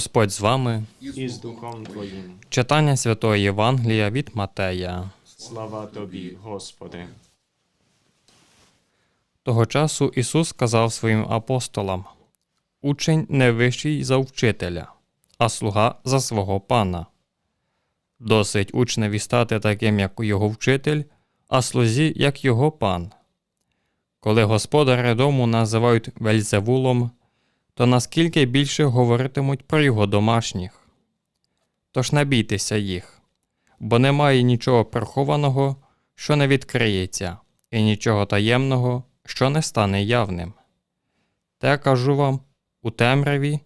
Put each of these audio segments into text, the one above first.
Господь з вами. і з Духом Твоїм. Читання Святої Євангелія від Матея. Слава Тобі, Господи. Того часу Ісус сказав своїм апостолам: Учень не вищий за вчителя, а слуга за свого пана. Досить учневі стати таким, як його вчитель, а слузі, як його пан. Коли господаря дому називають Вельзевулом, то наскільки більше говоритимуть про його домашніх. Тож не бійтеся їх, бо немає нічого прихованого, що не відкриється, і нічого таємного, що не стане явним. Те кажу вам у темряві,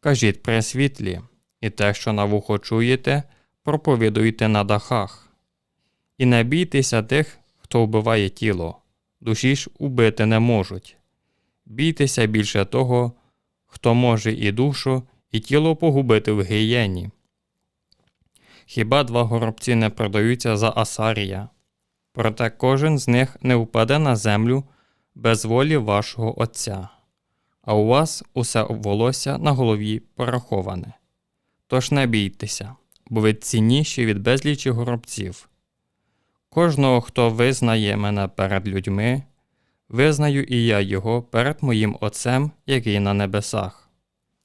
кажіть при світлі, і те, що на вухо чуєте, проповідуйте на дахах. І не бійтеся тих, хто вбиває тіло, душі ж убити не можуть. Бійтеся більше того, хто може і душу, і тіло погубити в гієні. Хіба два горобці не продаються за асарія? Проте кожен з них не впаде на землю без волі вашого Отця, а у вас усе волосся на голові пораховане. Тож не бійтеся, бо ви цінніші від безлічі горобців. Кожного, хто визнає мене перед людьми, визнаю і я його перед моїм Отцем, який на небесах.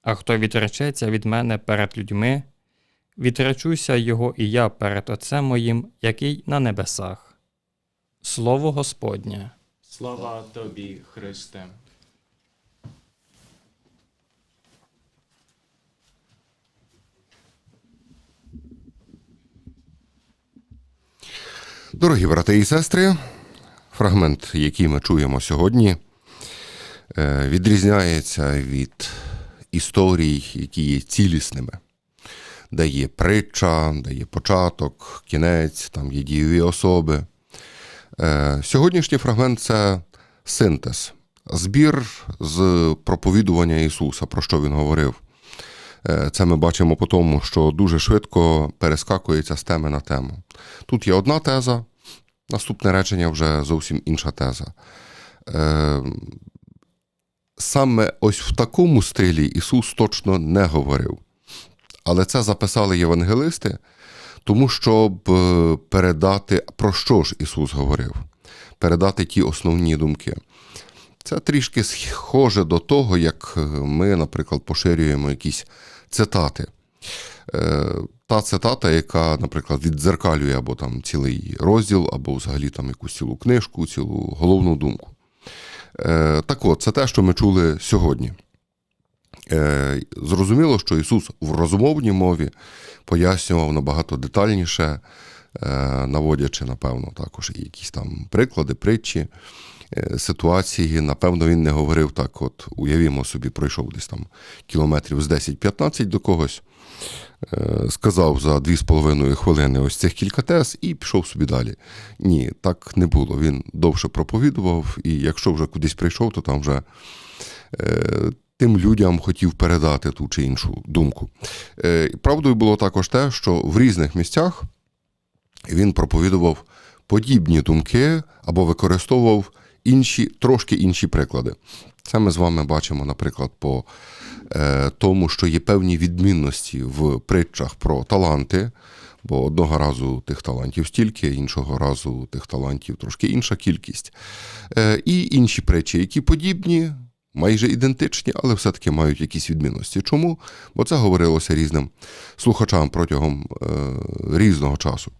А хто відречеться від мене перед людьми, відречуся його і я перед Отцем моїм, який на небесах. Слово Господнє. Слава Тобі, Христе. Дорогі брати і сестри, фрагмент, який ми чуємо сьогодні, е, відрізняється від історій, які є цілісними, де є притча, де є початок, кінець, там є дієві особи. Е, Сьогоднішній фрагмент це синтез, збір з проповідування Ісуса, про що Він говорив. Е, Це ми бачимо по тому, що дуже швидко перескакується з теми на тему. Тут є одна теза, наступне речення вже зовсім інша теза. Е, Саме ось в такому стилі Ісус точно не говорив. Але це записали євангелисти, тому щоб е, передати, про що ж Ісус говорив, передати ті основні думки. Це трішки схоже до того, як ми, наприклад, поширюємо якісь цитати. Та цитата, яка, наприклад, віддзеркалює або там цілий розділ, або взагалі там якусь цілу книжку, цілу головну думку. Е, Так от, це те, що ми чули сьогодні. Е, Зрозуміло, що Ісус в розмовній мові пояснював набагато детальніше, е, наводячи, напевно, також якісь там приклади, притчі, е, ситуації. Напевно, він не говорив так: от, уявімо собі, пройшов десь там кілометрів з 10-15 до когось, сказав за 2,5 хвилини ось цих кілька тез і пішов собі далі. Ні, так не було. Він довше проповідував, і якщо вже кудись прийшов, то там вже. е, Тим людям хотів передати ту чи іншу думку. Е, Правдою було також те, що в різних місцях він проповідував подібні думки або використовував інші, трошки інші приклади. Це ми з вами бачимо, наприклад, по е, тому, що є певні відмінності в притчах про таланти. Бо одного разу тих талантів стільки, іншого разу тих талантів трошки інша кількість. Е, і інші притчі, які подібні, майже ідентичні, але все-таки мають якісь відмінності. Чому? Бо це говорилося різним слухачам протягом е, різного часу.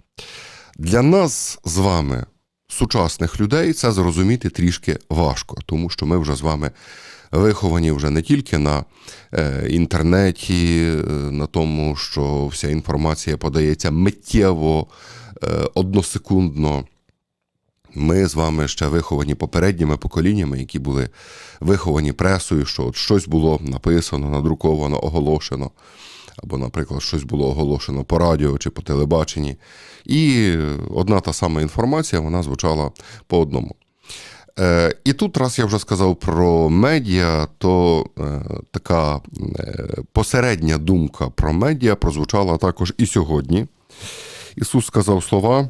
Для нас з вами, сучасних людей, це зрозуміти трішки важко, тому що ми вже з вами виховані вже не тільки на е, інтернеті, е, на тому, що вся інформація подається миттєво, е, односекундно. Ми з вами ще виховані попередніми поколіннями, які були виховані пресою, що от щось було написано, надруковано, оголошено, або, наприклад, щось було оголошено по радіо чи по телебаченні. І одна та сама інформація вона звучала по одному. Е, і тут, раз я вже сказав про медіа, то е, така е, посередня думка про медіа прозвучала також і сьогодні. Ісус сказав слова.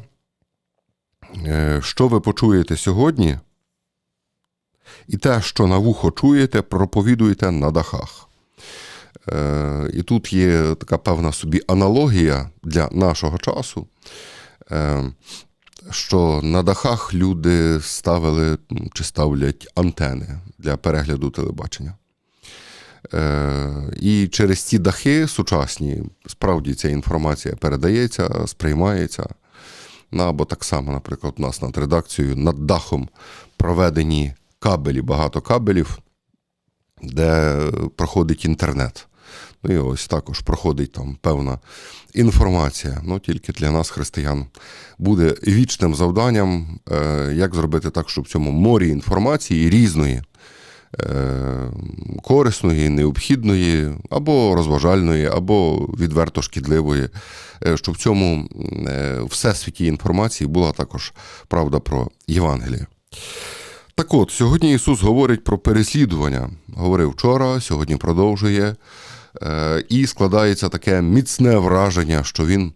Е, що ви почуєте сьогодні, і те, що на вухо чуєте, проповідуєте на дахах. Е, І тут є така певна собі аналогія для нашого часу, е, що на дахах люди ставили чи ставлять антени для перегляду телебачення. Е, І через ці дахи сучасні справді ця інформація передається, сприймається. Ну, або так само, наприклад, у нас над редакцією над дахом проведені кабелі, багато кабелів, де проходить інтернет. Ну і ось також проходить там певна інформація. Ну, тільки для нас, християн, буде вічним завданням, е, як зробити так, щоб в цьому морі інформації різної, е, корисної, необхідної, або розважальної, або відверто шкідливої, е, щоб в цьому всесвіті інформації була також правда про Євангеліє. Так от, сьогодні Ісус говорить про переслідування. Говорив вчора, сьогодні продовжує. Е, І складається таке міцне враження, що він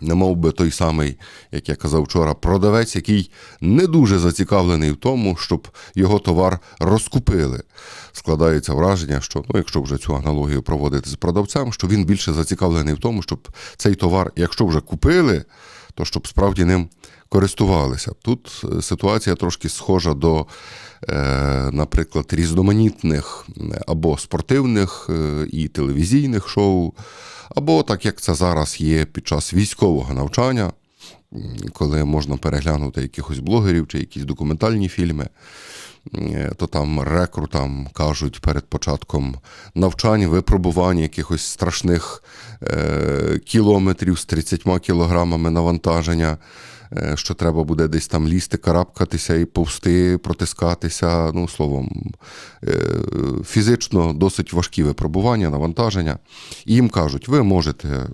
не мов би той самий, як я казав вчора, продавець, який не дуже зацікавлений в тому, щоб його товар розкупили. Складається враження, що ну, якщо вже цю аналогію проводити з продавцем, що він більше зацікавлений в тому, щоб цей товар, якщо вже купили, то щоб справді ним користувалися. Тут е, ситуація трошки схожа до, е, наприклад, різноманітних або спортивних е, і телевізійних шоу, або так як це зараз є під час військового навчання, коли можна переглянути якихось блогерів чи якісь документальні фільми. Е, То там рекрутам кажуть перед початком навчань, випробувань якихось страшних е, кілометрів з 30 кілограмами навантаження, е, що треба буде десь там лізти, карабкатися і повсти, протискатися. Ну, словом, фізично досить важкі випробування, навантаження. І їм кажуть, ви можете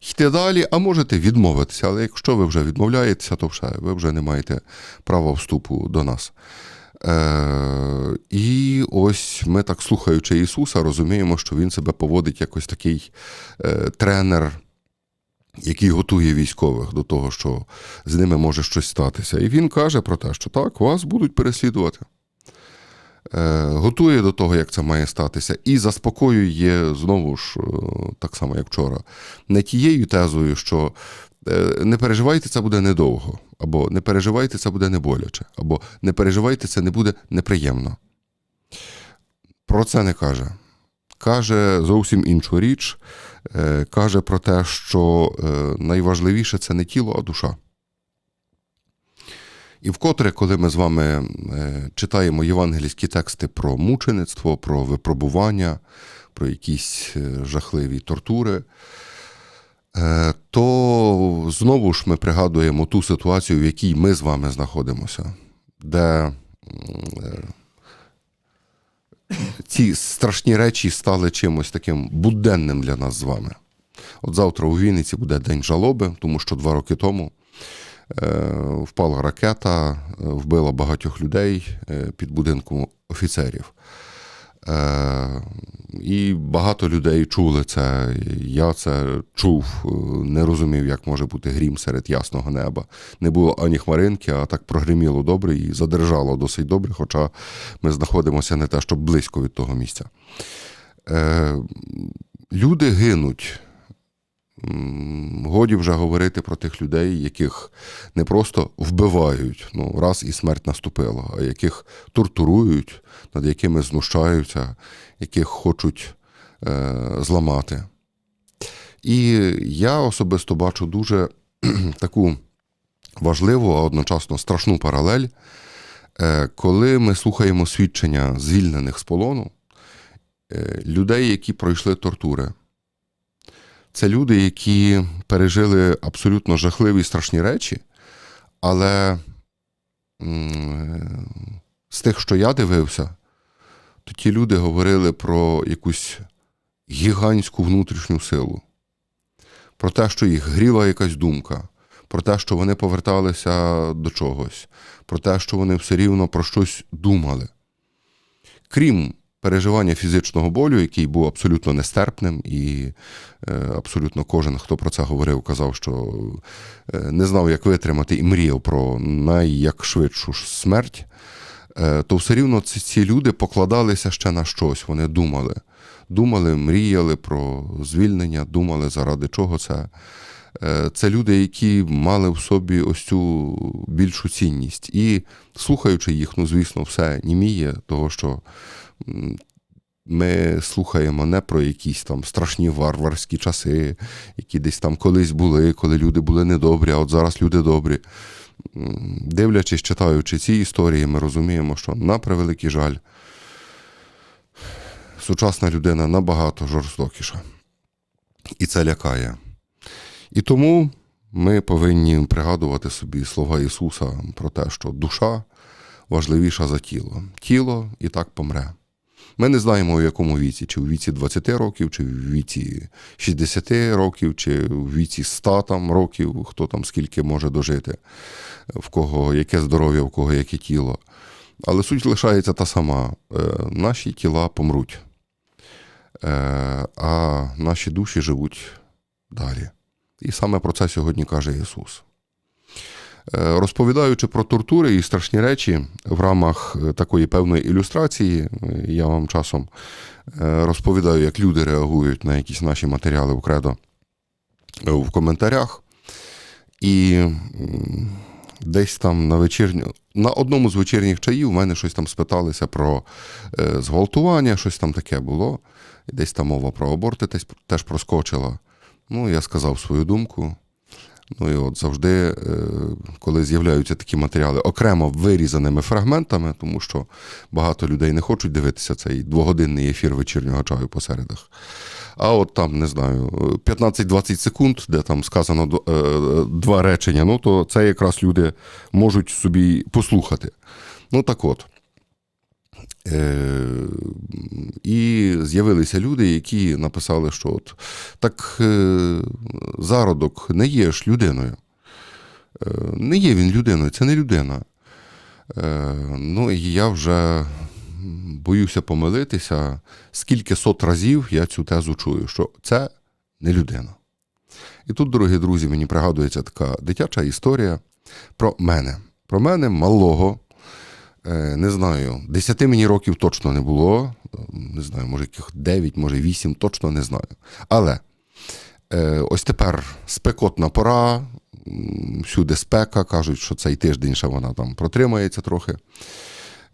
йти далі, а можете відмовитися. Але якщо ви вже відмовляєтеся, то все, ви вже не маєте права вступу до нас. Е, і ось ми, так слухаючи Ісуса, розуміємо, що Він себе поводить якось такий е, тренер, який готує військових до того, що з ними може щось статися. І він каже про те, що так, вас будуть переслідувати. Е, готує до того, як це має статися, і заспокоює знову ж, е, так само як вчора, не тією тезою, що е, не переживайте, це буде недовго, або не переживайте, це буде не боляче, або не переживайте, це не буде неприємно. Про це не каже. Каже зовсім іншу річ. Каже про те, що найважливіше це не тіло, а душа. І вкотре, коли ми з вами е, читаємо євангельські тексти про мучеництво, про випробування, про якісь е, жахливі тортури, е, то знову ж ми пригадуємо ту ситуацію, в якій ми з вами знаходимося, де ці страшні речі стали чимось таким буденним для нас з вами. От завтра у Вінниці буде день жалоби, тому що два роки тому впала ракета, е, вбила багатьох людей е, під будинком офіцерів. Е, і багато людей чули це. Я це чув, е, не розумів, як може бути грім серед ясного неба. Не було ані хмаринки, а так прогриміло добре і задержало досить добре, хоча ми знаходимося не те, щоб близько від того місця. Е, люди гинуть. Годі вже говорити про тих людей, яких не просто вбивають, ну, раз і смерть наступила, а яких тортурують, над якими знущаються, яких хочуть е, зламати. І я особисто бачу дуже таку важливу, а одночасно страшну паралель, е, коли ми слухаємо свідчення звільнених з полону, е, людей, які пройшли тортури. Це люди, які пережили абсолютно жахливі страшні речі, але з тих, що я дивився, то ті люди говорили про якусь гігантську внутрішню силу, про те, що їх гріла якась думка, про те, що вони поверталися до чогось, про те, що вони все рівно про щось думали. Крім переживання фізичного болю, який був абсолютно нестерпним, і е, абсолютно кожен, хто про це говорив, казав, що е, не знав, як витримати, і мріяв про найякшвидшу смерть. е, то все рівно ці, ці люди покладалися ще на щось. Вони думали. Думали, мріяли про звільнення, думали, заради чого це. Це люди, які мали в собі ось цю більшу цінність. І слухаючи їх, ну, звісно, все німіє, того що ми слухаємо не про якісь там страшні варварські часи, які десь там колись були, коли люди були недобрі, а от зараз люди добрі. Дивлячись, читаючи ці історії, ми розуміємо, що на превеликий жаль, сучасна людина набагато жорстокіша. І це лякає. І тому ми повинні пригадувати собі слова Ісуса про те, що душа важливіша за тіло. Тіло і так помре. Ми не знаємо, у якому віці, чи у віці 20 років, чи в віці 60 років, чи в віці 100 там, років, хто там скільки може дожити, в кого яке здоров'я, в кого яке тіло. Але суть лишається та сама: Е, наші тіла помруть, Е, а наші душі живуть далі. І саме про це сьогодні каже Ісус. Розповідаючи про тортури і страшні речі в рамах е, такої певної ілюстрації, е, я вам часом е, розповідаю, як люди реагують на якісь наші матеріали в кредо в коментарях. І десь там на вечірню, на одному з вечірніх чаїв в мене щось там спиталися про зґвалтування, щось там таке було. Десь там мова про аборти теж проскочила. Ну, я сказав свою думку. Ну і от завжди, е, коли з'являються такі матеріали окремо вирізаними фрагментами, тому що багато людей не хочуть дивитися цей двогодинний ефір вечірнього чаю по середах. А от там, не знаю, 15-20 секунд, де там сказано е, два речення, ну то це якраз люди можуть собі послухати. Ну так от. Е, і з'явилися люди, які написали, що от так е, зародок не є ж людиною. Е, не є він людиною, це не людина. Ну і я вже боюся помилитися, скільки сот разів я цю тезу чую, що це не людина. І тут, дорогі друзі, мені пригадується така дитяча історія про мене. Про мене малого. Е, Не знаю, 10 мені років точно не було. е, Не знаю, може яких 9, може 8, точно не знаю. Але е, ось тепер спекотна пора, всюди спека, кажуть, що цей тиждень ще вона там протримається трохи.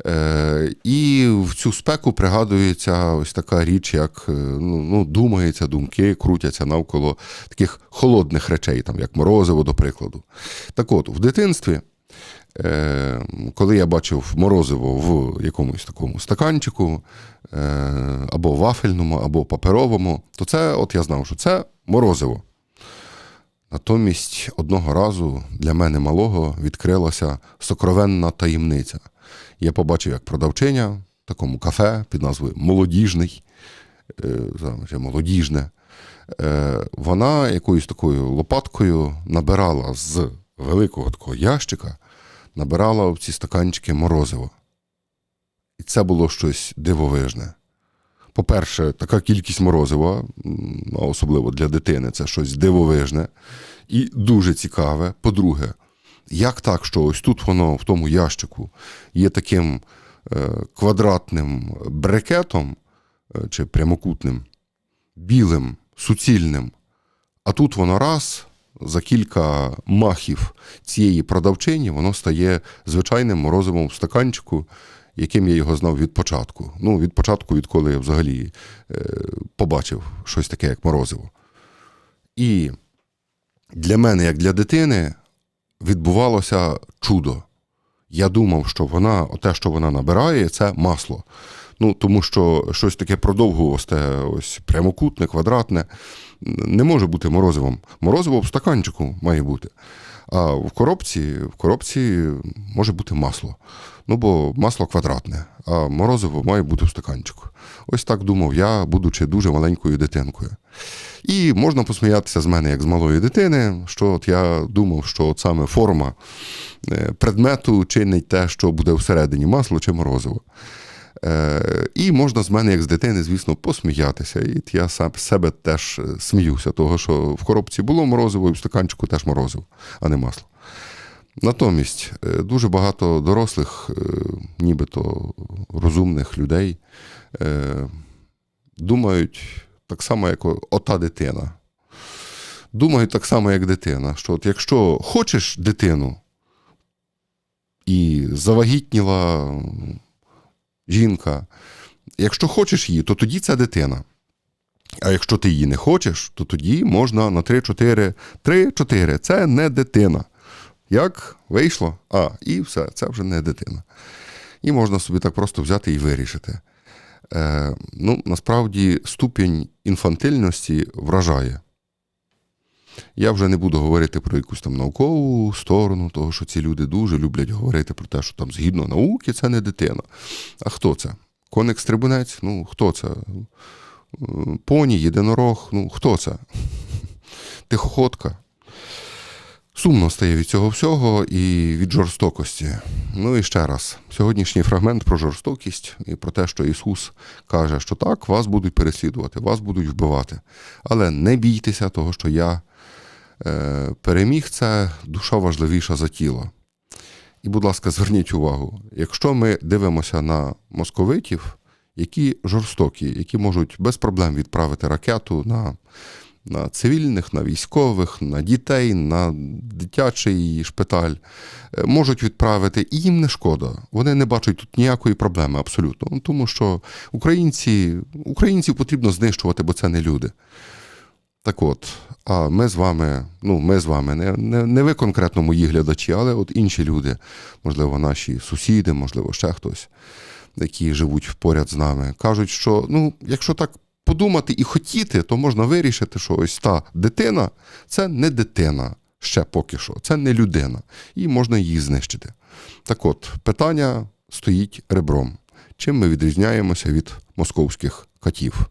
Е, і в цю спеку пригадується ось така річ, як ну, ну, думаються думки, крутяться навколо таких холодних речей, там, як морозиво, до прикладу. Так от, в дитинстві коли я бачив морозиво в якомусь такому стаканчику, е, або вафельному, або паперовому, то це, от я знав, що це морозиво. Натомість одного разу для мене малого відкрилася сокровенна таємниця. Я побачив, як продавчиня в такому кафе під назвою Молодіжний, е, молодіжне, е, вона якоюсь такою лопаткою набирала з великого такого ящика набирала в ці стаканчики морозиво. І це було щось дивовижне. По-перше, така кількість морозива, особливо для дитини, це щось дивовижне і дуже цікаве. По-друге, як так, що ось тут воно в тому ящику є таким е, квадратним брикетом е, чи прямокутним, білим, суцільним, а тут воно раз за кілька махів цієї продавчині воно стає звичайним морозивом в стаканчику, яким я його знав від початку. Ну, від початку, відколи я взагалі е, побачив щось таке, як морозиво. І для мене, як для дитини, відбувалося чудо. Я думав, що вона, те, що вона набирає, це масло. Ну, тому що щось таке продовгувосте, ось прямокутне, квадратне, не може бути морозивом. Морозиво в стаканчику має бути. А в коробці, в коробці може бути масло. Ну, бо масло квадратне, а морозиво має бути в стаканчику. Ось так думав я, будучи дуже маленькою дитинкою. І можна посміятися з мене як з малої дитини, що от я думав, що от саме форма е, предмету чинить те, що буде всередині масло чи морозиво. Е, і можна з мене, як з дитини, звісно, посміятися. І я сам себе теж е, сміюся, того, що в коробці було морозиво, і в стаканчику теж морозиво, а не масло. Натомість е, дуже багато дорослих, нібито розумних людей, думають так само, як ота дитина. Думають так само, як дитина. Що от якщо хочеш дитину і завагітніла жінка, якщо хочеш її, то тоді це дитина. А якщо ти її не хочеш, то тоді можна на 3-4. 3-4 це не дитина. Як вийшло? А, і все, це вже не дитина. І можна собі так просто взяти і вирішити. Е, ну, насправді, ступінь інфантильності вражає. Я вже не буду говорити про якусь там наукову сторону, того, що ці люди дуже люблять говорити про те, що там згідно науки це не дитина. А хто це? Коник стрибунець? Ну, хто це? Поні, єдинорог, ну хто це? Тихоходка. Сумно стає від цього всього і від жорстокості. Ну і ще раз, сьогоднішній фрагмент про жорстокість і про те, що Ісус каже, що так, вас будуть переслідувати, вас будуть вбивати. Але не бійтеся того, що я переміг це, душа важливіша за тіло. І, будь ласка, зверніть увагу, якщо ми дивимося на московитів, які жорстокі, які можуть без проблем відправити ракету на, на цивільних, на військових, на дітей, на дитячий шпиталь, е, можуть відправити, і їм не шкода. Вони не бачать тут ніякої проблеми абсолютно. Ну, Тому що українці, українців потрібно знищувати, бо це не люди. Так от, а ми з вами, ну, ми з вами, не, не, не ви конкретно мої глядачі, але от інші люди, можливо, наші сусіди, можливо, ще хтось, які живуть поряд з нами, кажуть, що ну, якщо так подумати і хотіти, то можна вирішити, що ось та дитина це не дитина ще поки що, це не людина, і можна її знищити. Так от, питання стоїть ребром. Чим ми відрізняємося від московських катів?